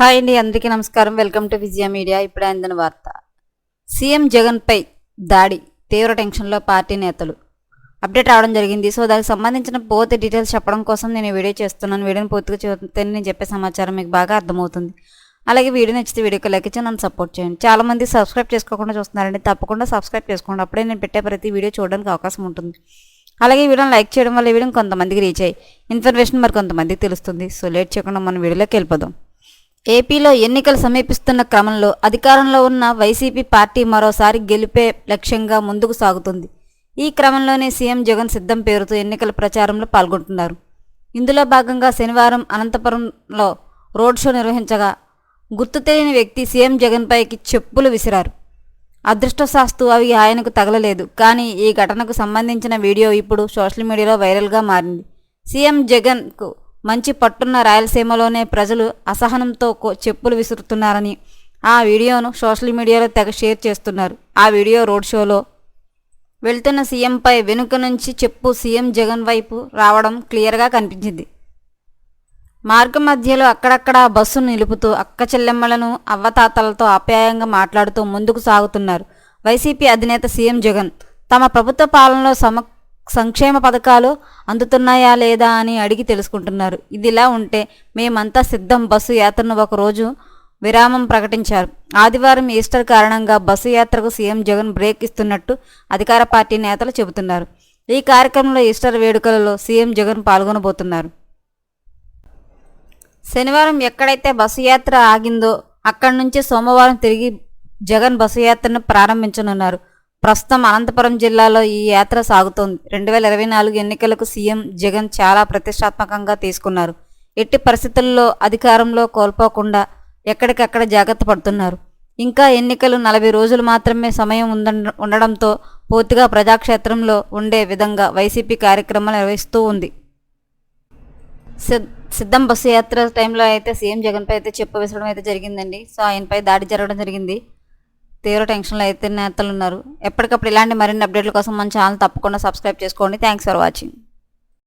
Hi అండి అందరికీ నమస్కారం. Welcome to Vijaya media. ఇప్పుడు అందిన వార్త. సీఎం జగన్పై దాడి తీవ్ర టెన్షన్లో పార్టీ నేతలు. అప్డేట్ రావడం జరిగింది. సో దానికి సంబంధించిన పూర్తి డీటెయిల్స్ చెప్పడం కోసం నేను వీడియో చేస్తున్నాను. వీడియోని పూర్తిగా చూస్తే నేను చెప్పే సమాచారం మీకు బాగా అర్థమవుతుంది. అలాగే వీడియో నచ్చితే వీడియోకి లైక్ ఇచ్చి నన్ను సపోర్ట్ చేయండి. చాలా మంది సబ్స్క్రైబ్ చేసుకోకుండా చూస్తున్నారండి. తప్పకుండా సబ్స్క్రైబ్ చేసుకోండి. అప్పుడే నేను పెట్టే ప్రతి వీడియో చూడడానికి అవకాశం ఉంటుంది. అలాగే వీడియోని లైక్ చేయడం వల్ల వీడియో కొంతమందికి రీచ్ అయ్యి ఇన్ఫర్మేషన్ మరి కొంతమందికి తెలుస్తుంది. సో లేట్ చేయకుండా మనం వీడియోలోకి వెళ్ళిపోదాం. ఏపీలో ఎన్నికలు సమీపిస్తున్న క్రమంలో అధికారంలో ఉన్న వైసీపీ పార్టీ మరోసారి గెలిపే లక్ష్యంగా ముందుకు సాగుతుంది. ఈ క్రమంలోనే సీఎం జగన్ సిద్ధం పేరుతో ఎన్నికల ప్రచారంలో పాల్గొంటున్నారు. ఇందులో భాగంగా శనివారం అనంతపురంలో రోడ్ షో నిర్వహించగా గుర్తు తెలియని వ్యక్తి సీఎం జగన్పైకి చెప్పులు విసిరారు. అదృష్టశాస్తు అవి ఆయనకు తగలలేదు. కానీ ఈ ఘటనకు సంబంధించిన వీడియో ఇప్పుడు సోషల్ మీడియాలో వైరల్గా మారింది. సీఎం జగన్కు మంచి పట్టున్న రాయలసీమలోనే ప్రజలు అసహనంతో కో- చెప్పులు విసురుతున్నారని ఆ వీడియోను సోషల్ మీడియాలో తెగ షేర్ చేస్తున్నారు. ఆ వీడియో రోడ్ షోలో వెళ్తున్న సీఎంపై వెనుక నుంచి చెప్పు సీఎం జగన్ వైపు రావడం క్లియర్గా కనిపించింది. మార్గ మధ్యలో అక్కడక్కడ బస్సును నిలుపుతూ అక్క చెల్లెమ్మలను అవ్వతాతలతో ఆప్యాయంగా మాట్లాడుతూ ముందుకు సాగుతున్నారు వైసీపీ అధినేత సీఎం జగన్. తమ ప్రభుత్వ పాలనలో సమ సంక్షేమ పథకాలు అందుతున్నాయా లేదా అని అడిగి తెలుసుకుంటున్నారు. ఇదిలా ఉంటే మేమంతా సిద్ధం. బస్సు యాత్రను ఒకరోజు విరామం ప్రకటించారు. ఆదివారం ఈస్టర్ కారణంగా బస్సు యాత్రకు సీఎం జగన్ బ్రేక్ ఇస్తున్నట్టు అధికార పార్టీ నేతలు చెబుతున్నారు. ఈ కార్యక్రమంలో ఈస్టర్ వేడుకలలో సీఎం జగన్ పాల్గొనబోతున్నారు. శనివారం ఎక్కడైతే బస్సు యాత్ర ఆగిందో అక్కడి నుంచి సోమవారం తిరిగి జగన్ బస్సు యాత్రను ప్రారంభించనున్నారు. ప్రస్తుతం అనంతపురం జిల్లాలో ఈ యాత్ర సాగుతోంది. రెండు వేల ఇరవై నాలుగు ఎన్నికలకు సీఎం జగన్ చాలా ప్రతిష్టాత్మకంగా తీసుకున్నారు. ఎట్టి పరిస్థితుల్లో అధికారంలో కోల్పోకుండా ఎక్కడికక్కడ జాగ్రత్త పడుతున్నారు. ఇంకా ఎన్నికలు నలభై రోజులు మాత్రమే సమయం ఉంద ఉండడంతో పూర్తిగా ప్రజాక్షేత్రంలో ఉండే విధంగా వైసీపీ కార్యక్రమాలు నిర్వహిస్తూ ఉంది. సిద్- సిద్ధం బస్సు యాత్ర టైంలో అయితే సీఎం జగన్పై అయితే చెప్పు విసరడం అయితే జరిగిందండి. సో ఆయనపై దాడి జరగడం జరిగింది. తీవ్ర టెన్షన్లో అయితే నేతలు ఉన్నారు ఎప్పటికప్పుడు ఇలాంటి మరిన్ని అప్డేట్ల కోసం మన ఛానల్ తప్పకుండా సబ్స్క్రైబ్ చేసుకోండి. Thanks for watching.